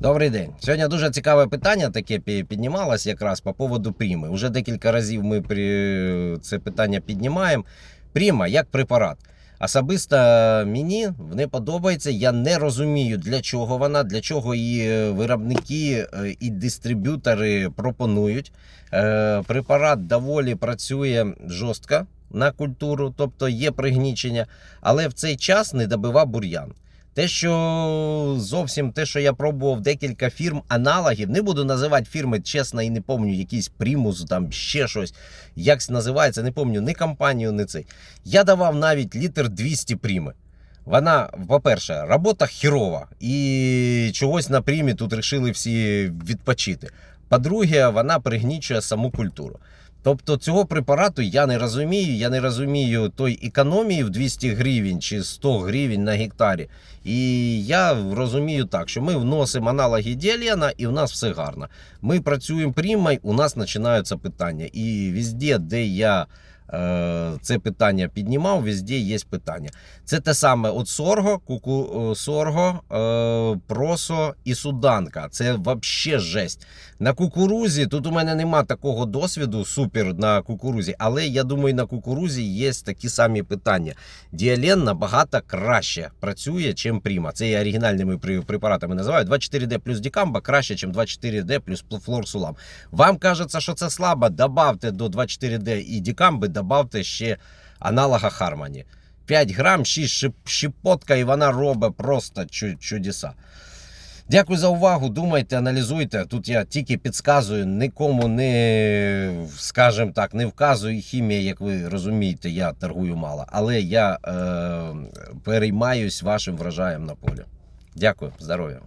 Добрий день. Сьогодні дуже цікаве питання таке піднімалось якраз по поводу пріми. Уже декілька разів ми це питання піднімаємо. Пріма як препарат. Особисто мені не подобається. Я не розумію, для чого вона, для чого її виробники е, і дистриб'ютори пропонують. Е, Препарат доволі працює жорстко на культуру, тобто є пригнічення, але в цей час не добивав бур'ян. Те, що зовсім те, що я пробував декілька фірм аналогів, не буду називати фірми, чесно, і не пам'ятаю, якийсь примус, там ще щось, як називається, не пам'ятаю ні компанію, ні цей. Я давав навіть літр 200 пріми. Вона, по-перше, робота хірова, і чогось на прімі тут вирішили всі відпочити. По-друге, вона пригнічує саму культуру. Тобто цього препарату я не розумію. Я не розумію той економії в 200 гривень чи 100 гривень на гектарі. І я розумію так, що ми вносимо аналоги діалена і в нас все гарно. Ми працюємо прімай, у нас починаються питання. І везде, де я це питання піднімав, везде є питання. Це те саме от сорго, куку, е, сорго, е, просо і суданка. Це взагалі жесть. На кукурузі тут у мене нема такого досвіду супер на кукурузі, але я думаю, на кукурузі є такі самі питання. Діален набагато краще працює, ніж Пріма. Це я оригінальними препаратами називаю. 24D плюс Дікамба краще, ніж 24D плюс флорсулам. Вам кажеться, що це слабо, добавте до 24D і Дікамби, добавте ще аналога Хармоні. 5 грам, 6 щепотка, і вона робить просто чу- чудеса. Дякую за увагу. Думайте, аналізуйте. Тут я тільки підказую, нікому не, скажімо так, не вказую хімія, як ви розумієте, я торгую мало. Але я е, переймаюсь вашим врожаєм на полі. Дякую, здоров'я.